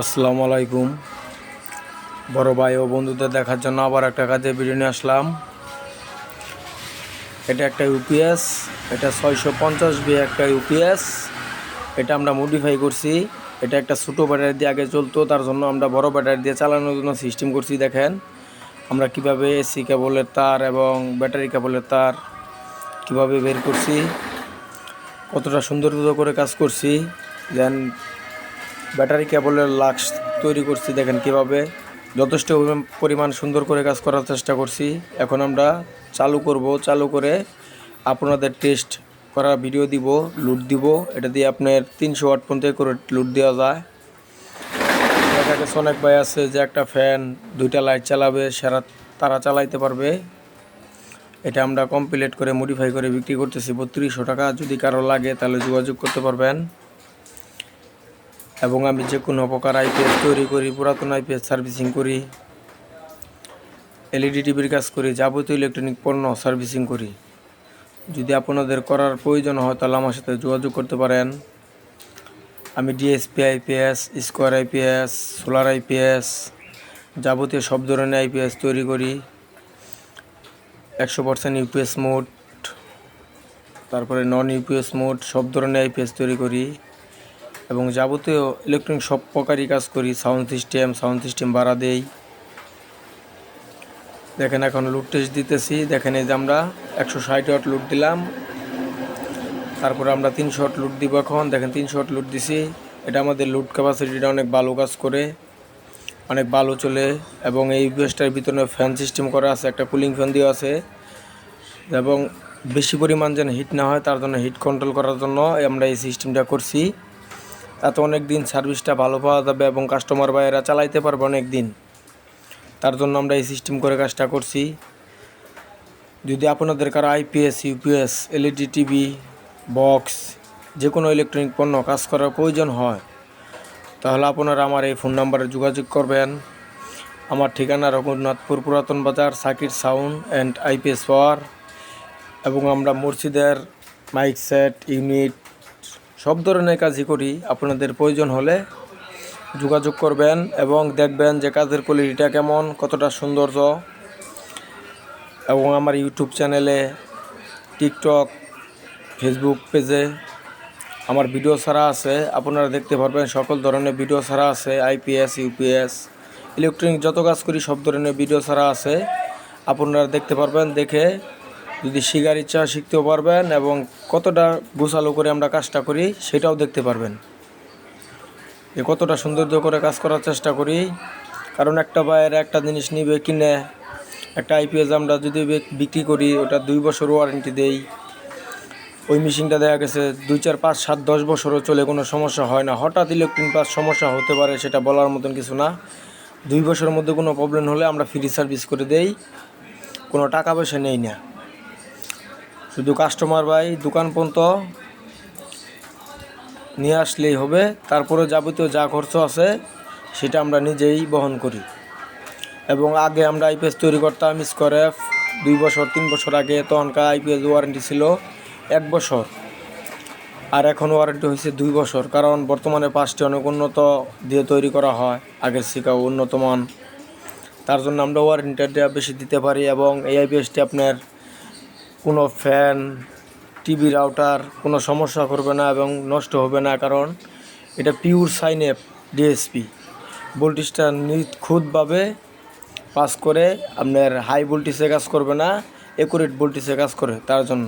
আসসালামু আলাইকুম। বড় ভাই ও বন্ধুদের দেখার জন্য আবার একটা কাজে ভিডিও নিয়ে আসলাম। এটা একটা ইউপিএস, এটা ছয়শো পঞ্চাশ বি একটা ইউপিএস। এটা আমরা মডিফাই করছি। এটা একটা ছোটো ব্যাটারি দিয়ে আগে চলতো, তার জন্য আমরা বড় ব্যাটারি দিয়ে চালানোর জন্য সিস্টেম করছি, দেখেন। আমরা কীভাবে এসি কেবলের তার এবং ব্যাটারি কেবলের তার কীভাবে বের করছি, কতটা সুন্দর করে কাজ করছি। দেন ব্যাটারি কেবলের লাক্স তৈরি করছি, দেখেন কীভাবে। যথেষ্ট পরিমাণ সুন্দর করে কাজ করার চেষ্টা করছি। এখন আমরা চালু করব, চালু করে আপনাদের টেস্ট করা ভিডিও দিব লুট দিব। এটা দিয়ে আপনার তিনশো ওয়াট পর্যন্ত করে লুট দেওয়া যায়। অনেক ভাই আছে যে একটা ফ্যান দুইটা লাইট চালাবে, সেরা তারা চালাইতে পারবে। এটা আমরা কমপ্লিট করে মডিফাই করে বিক্রি করতেছি। বত্রিশশো টাকা, যদি কারও লাগে তাহলে যোগাযোগ করতে পারবেন। এবং আমি যে কোনো প্রকার আইপিএস তৈরি করি, পুরাতন আইপিএস সার্ভিসিং করি এলইডি টিভির কাজ করি, যাবতীয় ইলেকট্রনিক পণ্য সার্ভিসিং করি। যদি আপনাদের করার প্রয়োজন হয়, তাহলে আমার সাথে যোগাযোগ করতে পারেন। আমি DSP IPS square IPS solar IPS যাবতীয় সব ধরনের আইপিএস তৈরি করি। একশো পার্সেন্ট ইউপিএস মোড তারপরে নন ইউপিএস মোড সব ধরনের আইপিএস তৈরি করি। এবং যাবতীয় ইলেকট্রনিক সব প্রকারই কাজ করি সাউন্ড সিস্টেম সাউন্ড সিস্টেম বাড়া দেই। দেখেন এখন লুট টেস্ট দিতেছি, দেখেন এই যে আমরা একশো ষাট ওয়াট লুট দিলাম। তারপরে আমরা তিনশো ওয়াট লুট দিব এখন, দেখেন তিনশো ওয়াট লুট দিছি। এটা আমাদের লুট ক্যাপাসিটিটা অনেক ভালো কাজ করে, অনেক ভালো চলে এবং এই ইউপিএসটার ভিতরে ফ্যান সিস্টেম করা আছে, একটা কুলিং ফ্যান দিয়ে আছে। এবং বেশি পরিমাণ যেন হিট না হয়, তার জন্য হিট কন্ট্রোল করার জন্য আমরা এই সিস্টেমটা করছি। তাতে অনেক দিন সার্ভিসটা ভালো পাওয়া যাবে এবং কাস্টমার ভাইয়েরা চালাইতে পারবে অনেক দিন। তার জন্য আমরা এই সিস্টেম করে কাজটা করছি। যদি আপনাদের কারও IPS UPS LED TV box যে কোনো ইলেকট্রনিক পণ্য কাজ করার প্রয়োজন হয়, তাহলে আপনারা আমার এই ফোন নাম্বারে যোগাযোগ করবেন। আমার ঠিকানা রঘুনাথপুর পুরাতন বাজার, Sakir sound and IPS power এবং আমরা মুর্শিদের মাইক সেট ইউনিট সব ধরনের কাজই করি। আপনাদের প্রয়োজন হলে যোগাযোগ করবেন এবং দেখবেন যে কাজের কোয়ালিটিটা কেমন, কতটা সৌন্দর্য। এবং আমার ইউটিউব চ্যানেলে টিকটক ফেসবুক পেজে আমার ভিডিও ছাড়া আছে। আপনারা দেখতে পারবেন সকল ধরনের ভিডিও ছাড়া আছে। আইপিএস ইউপিএস ইলেকট্রনিক যত কাজ করি সব ধরনের ভিডিও ছাড়া আছে। আপনারা দেখতে পারবেন, দেখে যদি শিকার ইচ্ছা শিখতেও পারবেন এবং কতটা গোছালো করে আমরা কাজটা করি সেটাও দেখতে পারবেন। যে কতটা সৌন্দর্য করে কাজ করার চেষ্টা করি, কারণ একটা বাইরে একটা জিনিস নিবে, কিনে একটা আইপিএস আমরা যদি বিক্রি করি, ওটা দুই বছর ওয়ারেন্টি দেই। ওই মেশিনটা দেখা গেছে দুই, চার, পাঁচ, সাত, দশ বছরও চলে, কোনো সমস্যা হয় না। হঠাৎ ইলেকট্রিক পাস সমস্যা হতে পারে সেটা বলার মতন কিছু না। দুই বছরের মধ্যে কোনো প্রবলেম হলে আমরা ফ্রি সার্ভিস করে দেই, কোনো টাকা পয়সা নেই না। শুধু কাস্টমার ভাই, দোকান পর্যন্ত নিয়ে আসলেই হবে। তারপরে যাবতীয় যা খরচ আছে, সেটা আমরা নিজেই বহন করি। এবং আগে আমরা আইপিএস তৈরি করতাম স্কোয়ারএফ দুই বছর, তিন বছর আগে তখনকার আইপিএস ওয়ারেন্টি ছিল এক বছর। আর এখন ওয়ারেন্টি হয়েছে দুই বছর, কারণ বর্তমানে পাঁচটি অনেক উন্নত দিয়ে তৈরি করা হয়, আগের শিকা উন্নত মান। তার জন্য আমরা ওয়ারেন্টিটা বেশি দিতে পারি এবং এই আইপিএসটি আপনার কোনো ফ্যান, টিভি রাউটার কোনো সমস্যা করবে না এবং নষ্ট হবে না, কারণ এটা পিওর সাইনেপ ডিএসপি। ভোল্টেজটা নিখুঁতভাবে পাস করে আপনার হাই ভোল্টেজে কাজ করবে না একুরেট ভোল্টেজে কাজ করে তার জন্য।